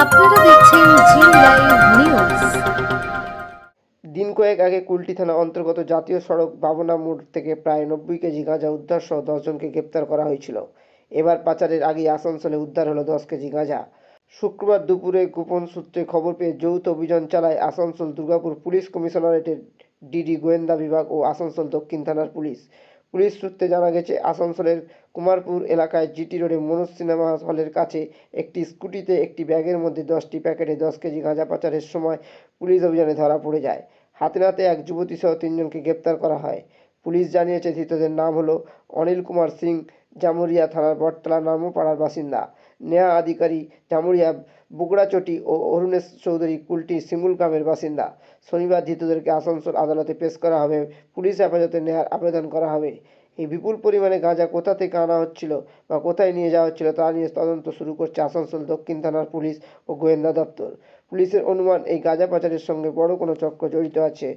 আপনারা দেখছেন জি live news দিন কয়েক আগে কুলটি থানা অন্তর্গত জাতীয় সড়ক বাবনা মোড় থেকে প্রায় নব্বই কেজি গাঁজা উদ্ধার সহ দশজনকে গ্রেপ্তার করা হয়েছিল। এবার পাচারের আগেই আসানসোলে উদ্ধার হলো দশ কেজি গাঁজা। শুক্রবার দুপুরে গোপন সূত্রে খবর পেয়ে যৌথ অভিযান চালায় আসানসোল দুর্গাপুর পুলিশ কমিশনারেটের ডিডি গোয়েন্দা বিভাগ ও আসানসোল দক্ষিণ থানার পুলিশ। পুলিশ সূত্রে জানা গেছে, আসানসোলের কুমারপুর এলাকায় জিটি রোডে মনোজ সিনেমা হলের কাছে একটি স্কুটিতে একটি ব্যাগের মধ্যে দশটি প্যাকেটে দশ কেজি গাঁজা পাচারের সময় পুলিশ অভিযানে ধরা পড়ে যায়। হাতে নাতে এক যুবতী সহ তিনজনকে গ্রেপ্তার করা হয়। পুলিশ জানিয়েছে ধৃতদের নাম হলো অনিল কুমার সিং জামুরিয়া থানার বটতলা নামু পাড়ার বাসিন্দা। নেহা আধিকারী জামুরিয়া, বুগড়াচটি ও অরুণেশ চৌধুরী কুলটি শিমুল গ্রামের বাসিন্দা। শনিবার ধৃতদেরকে আসানসোল আদালতে পেশ করা হবে। পুলিশ হেফাজতে নেওয়ার আবেদন করা হবে। এই বিপুল পরিমাণে গাঁজা কোথা থেকে আনা হচ্ছিল বা কোথায় নিয়ে যাওয়া হচ্ছিল তা নিয়ে তদন্ত শুরু করছে আসানসোল দক্ষিণ থানার পুলিশ ও গোয়েন্দা দপ্তর। পুলিশের অনুমান, এই গাঁজা পাচারের সঙ্গে বড় কোনো চক্র জড়িত আছে